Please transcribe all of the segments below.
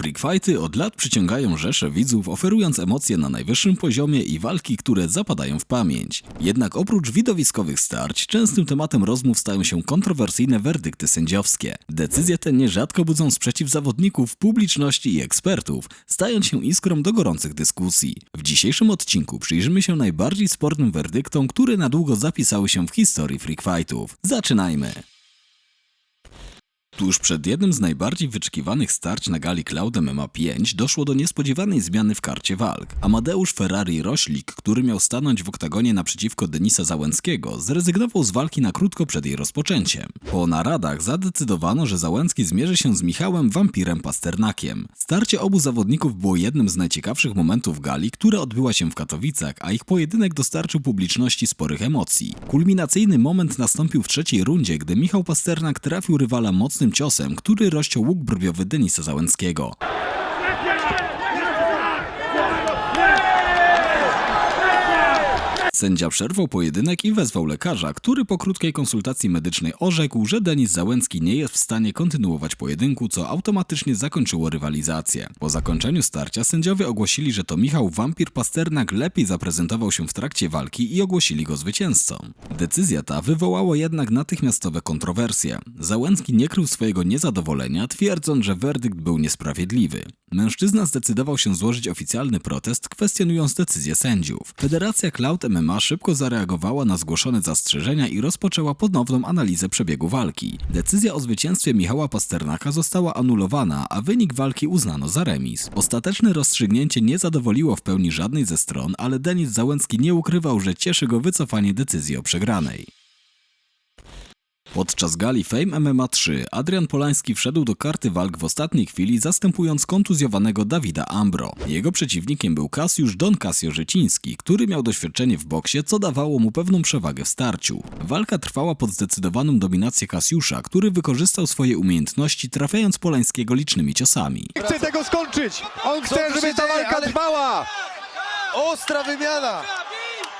Freak Fighty od lat przyciągają rzesze widzów, oferując emocje na najwyższym poziomie i walki, które zapadają w pamięć. Jednak oprócz widowiskowych starć, częstym tematem rozmów stają się kontrowersyjne werdykty sędziowskie. Decyzje te nierzadko budzą sprzeciw zawodników, publiczności i ekspertów, stając się iskrą do gorących dyskusji. W dzisiejszym odcinku przyjrzymy się najbardziej spornym werdyktom, które na długo zapisały się w historii Freak Fightów. Zaczynajmy! Tuż przed jednym z najbardziej wyczekiwanych starć na gali Cloud MMA 5 doszło do niespodziewanej zmiany w karcie walk. Amadeusz Ferrari Roślik, który miał stanąć w oktagonie naprzeciwko Denisa Załęckiego, zrezygnował z walki na krótko przed jej rozpoczęciem. Po naradach zadecydowano, że Załęcki zmierzy się z Michałem Wampirem Pasternakiem. Starcie obu zawodników było jednym z najciekawszych momentów gali, która odbyła się w Katowicach, a ich pojedynek dostarczył publiczności sporych emocji. Kulminacyjny moment nastąpił w trzeciej rundzie, gdy Michał Pasternak trafił rywala mocnym ciosem, który rozciął łuk brwiowy Denisa Załęckiego. Sędzia przerwał pojedynek i wezwał lekarza, który po krótkiej konsultacji medycznej orzekł, że Denis Załęcki nie jest w stanie kontynuować pojedynku, co automatycznie zakończyło rywalizację. Po zakończeniu starcia sędziowie ogłosili, że to Michał Wampir Pasternak lepiej zaprezentował się w trakcie walki i ogłosili go zwycięzcą. Decyzja ta wywołała jednak natychmiastowe kontrowersje. Załęcki nie krył swojego niezadowolenia, twierdząc, że werdykt był niesprawiedliwy. Mężczyzna zdecydował się złożyć oficjalny protest, kwestionując decyzję sędziów. Federacja Cloud MMA szybko zareagowała na zgłoszone zastrzeżenia i rozpoczęła ponowną analizę przebiegu walki. Decyzja o zwycięstwie Michała Pasternaka została anulowana, a wynik walki uznano za remis. Ostateczne rozstrzygnięcie nie zadowoliło w pełni żadnej ze stron, ale Denis Załęcki nie ukrywał, że cieszy go wycofanie decyzji o przegranej. Podczas gali Fame MMA 3 Adrian Polański wszedł do karty walk w ostatniej chwili, zastępując kontuzjowanego Dawida Ambro. Jego przeciwnikiem był Kasiusz Don Casio Życiński, który miał doświadczenie w boksie, co dawało mu pewną przewagę w starciu. Walka trwała pod zdecydowaną dominację Kasiusza, który wykorzystał swoje umiejętności, trafiając Polańskiego licznymi ciosami. chce tego skończyć. On chce, żeby ta walka trwała. Ostra wymiana!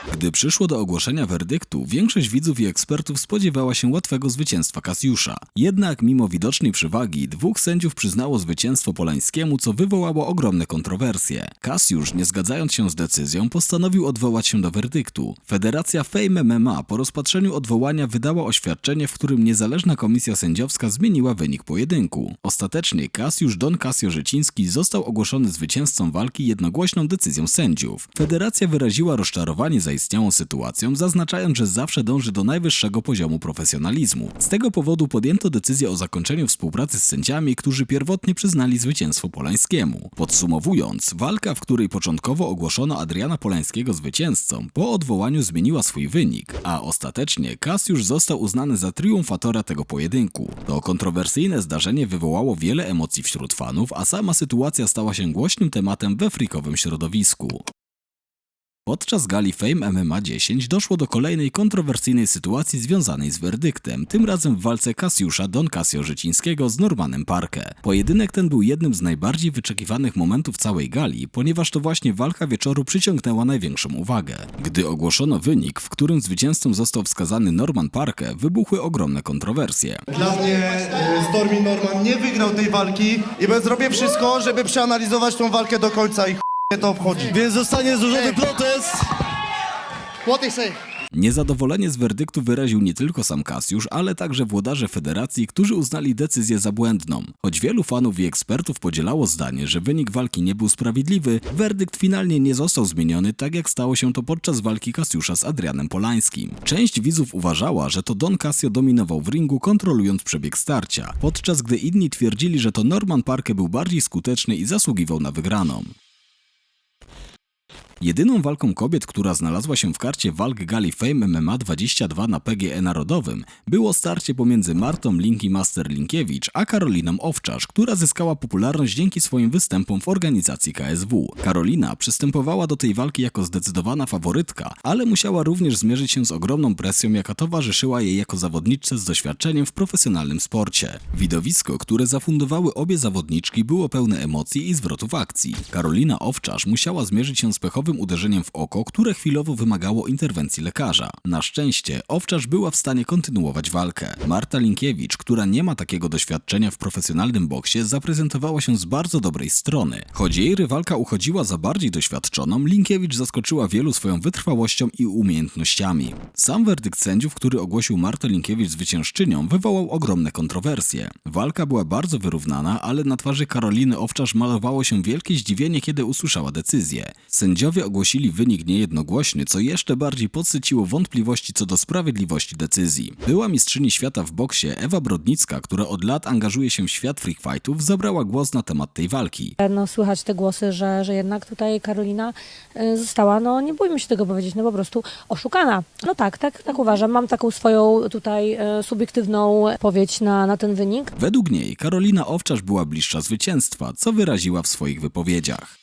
Gdy przyszło do ogłoszenia werdyktu, większość widzów i ekspertów spodziewała się łatwego zwycięstwa Kasiusza. Jednak mimo widocznej przewagi, dwóch sędziów przyznało zwycięstwo Polańskiemu, co wywołało ogromne kontrowersje. Kasiusz, nie zgadzając się z decyzją, postanowił odwołać się do werdyktu. Federacja Fame MMA po rozpatrzeniu odwołania wydała oświadczenie, w którym niezależna komisja sędziowska zmieniła wynik pojedynku. Ostatecznie Kasiusz Don Casio Życiński został ogłoszony zwycięzcą walki jednogłośną decyzją sędziów. Federacja wyraziła rozczarowanie zaistniałą sytuacją, zaznaczając, że zawsze dąży do najwyższego poziomu profesjonalizmu. Z tego powodu podjęto decyzję o zakończeniu współpracy z sędziami, którzy pierwotnie przyznali zwycięstwo Polańskiemu. Podsumowując, walka, w której początkowo ogłoszono Adriana Polańskiego zwycięzcą, po odwołaniu zmieniła swój wynik, a ostatecznie Kasiusz został uznany za triumfatora tego pojedynku. To kontrowersyjne zdarzenie wywołało wiele emocji wśród fanów, a sama sytuacja stała się głośnym tematem we frikowym środowisku. Podczas gali Fame MMA 10 doszło do kolejnej kontrowersyjnej sytuacji związanej z werdyktem, tym razem w walce Kasiusza Don Casio Życińskiego z Normanem Parke. Pojedynek ten był jednym z najbardziej wyczekiwanych momentów całej gali, ponieważ to właśnie walka wieczoru przyciągnęła największą uwagę. Gdy ogłoszono wynik, w którym zwycięzcą został wskazany Norman Parke, wybuchły ogromne kontrowersje. Dla mnie e, Stormy Norman nie wygrał tej walki i zrobię wszystko, żeby przeanalizować tą walkę do końca i to obchodzi. Więc zostanie złożony protest! What they say? Niezadowolenie z werdyktu wyraził nie tylko sam Kasiusz, ale także włodarze federacji, którzy uznali decyzję za błędną. Choć wielu fanów i ekspertów podzielało zdanie, że wynik walki nie był sprawiedliwy, werdykt finalnie nie został zmieniony, tak jak stało się to podczas walki Kasiusza z Adrianem Polańskim. Część widzów uważała, że to Don Casio dominował w ringu, kontrolując przebieg starcia, podczas gdy inni twierdzili, że to Norman Parke był bardziej skuteczny i zasługiwał na wygraną. Jedyną walką kobiet, która znalazła się w karcie walk gali Fame MMA 22 na PGE Narodowym, było starcie pomiędzy Martą Linki Master Linkiewicz a Karoliną Owczarz, która zyskała popularność dzięki swoim występom w organizacji KSW. Karolina przystępowała do tej walki jako zdecydowana faworytka, ale musiała również zmierzyć się z ogromną presją, jaka towarzyszyła jej jako zawodniczce z doświadczeniem w profesjonalnym sporcie. Widowisko, które zafundowały obie zawodniczki, było pełne emocji i zwrotów akcji. Karolina Owczarz musiała zmierzyć się z pechowym ciężarowym uderzeniem w oko, które chwilowo wymagało interwencji lekarza. Na szczęście Owczarz była w stanie kontynuować walkę. Marta Linkiewicz, która nie ma takiego doświadczenia w profesjonalnym boksie, zaprezentowała się z bardzo dobrej strony. Choć jej rywalka uchodziła za bardziej doświadczoną, Linkiewicz zaskoczyła wielu swoją wytrwałością i umiejętnościami. Sam werdykt sędziów, który ogłosił Martę Linkiewicz zwyciężczynią, wywołał ogromne kontrowersje. Walka była bardzo wyrównana, ale na twarzy Karoliny Owczarz malowało się wielkie zdziwienie, kiedy usłyszała decyzję. Sędziowie ogłosili wynik niejednogłośny, co jeszcze bardziej podsyciło wątpliwości co do sprawiedliwości decyzji. Była mistrzyni świata w boksie Ewa Brodnicka, która od lat angażuje się w świat freak fightów, zabrała głos na temat tej walki. No, słychać te głosy, że, że jednak tutaj Karolina y, została, no nie bójmy się tego powiedzieć, no po prostu oszukana. No tak, tak, tak uważam. Mam taką swoją tutaj y, subiektywną odpowiedź na, na ten wynik. Według niej Karolina Owczarz była bliższa zwycięstwa, co wyraziła w swoich wypowiedziach.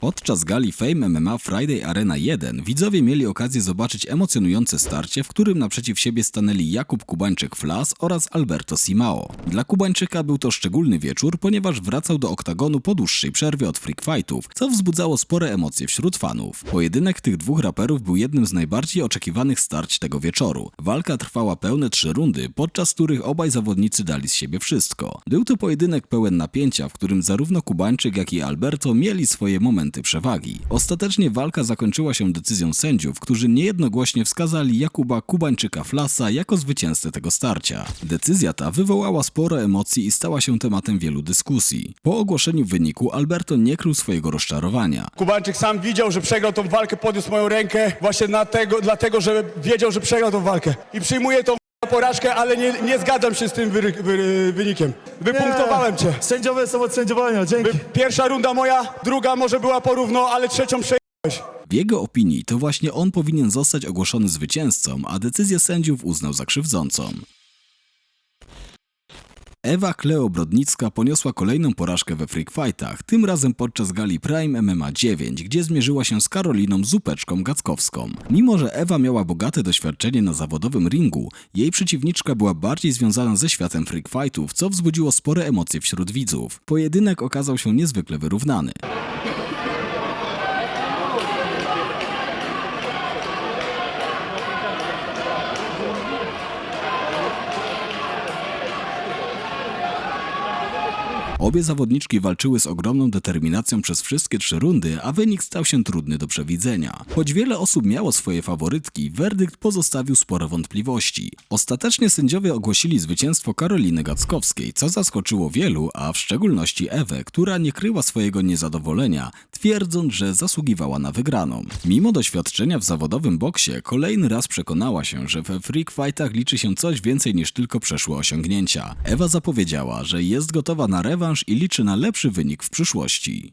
Podczas gali Fame MMA Friday Arena 1 widzowie mieli okazję zobaczyć emocjonujące starcie, w którym naprzeciw siebie stanęli Jakub Kubańczyk-Flas oraz Alberto Simao. Dla Kubańczyka był to szczególny wieczór, ponieważ wracał do oktagonu po dłuższej przerwie od freak fightów, co wzbudzało spore emocje wśród fanów. Pojedynek tych dwóch raperów był jednym z najbardziej oczekiwanych starć tego wieczoru. Walka trwała pełne trzy rundy, podczas których obaj zawodnicy dali z siebie wszystko. Był to pojedynek pełen napięcia, w którym zarówno Kubańczyk, jak i Alberto mieli swoje momenty przewagi. Ostatecznie walka zakończyła się decyzją sędziów, którzy niejednogłośnie wskazali Jakuba Kubańczyka Flasa jako zwycięzcę tego starcia. Decyzja ta wywołała sporo emocji i stała się tematem wielu dyskusji. Po ogłoszeniu wyniku Alberto nie krył swojego rozczarowania. Kubańczyk sam widział, że przegrał tą walkę, podniósł moją rękę właśnie na tego, dlatego, że wiedział, że przegrał tą walkę. I przyjmuję tą porażkę, ale nie, nie zgadzam się z tym wy, wy, wynikiem. Wypunktowałem cię. Sędziowie są od sędziowania, dzięki. Pierwsza runda moja, druga może była porówno, ale trzecią przejąłeś. W jego opinii to właśnie on powinien zostać ogłoszony zwycięzcą, a decyzję sędziów uznał za krzywdzącą. Ewa Kleo Brodnicka poniosła kolejną porażkę we freak fightach, tym razem podczas gali Prime MMA 9, gdzie zmierzyła się z Karoliną Zupeczką Gackowską. Mimo, że Ewa miała bogate doświadczenie na zawodowym ringu, jej przeciwniczka była bardziej związana ze światem freak fightów, co wzbudziło spore emocje wśród widzów. Pojedynek okazał się niezwykle wyrównany. Obie zawodniczki walczyły z ogromną determinacją przez wszystkie trzy rundy, a wynik stał się trudny do przewidzenia. Choć wiele osób miało swoje faworytki, werdykt pozostawił sporo wątpliwości. Ostatecznie sędziowie ogłosili zwycięstwo Karoliny Gackowskiej, co zaskoczyło wielu, a w szczególności Ewę, która nie kryła swojego niezadowolenia, twierdząc, że zasługiwała na wygraną. Mimo doświadczenia w zawodowym boksie, kolejny raz przekonała się, że we freak fightach liczy się coś więcej niż tylko przeszłe osiągnięcia. Ewa zapowiedziała, że jest gotowa na rewanż i liczy na lepszy wynik w przyszłości.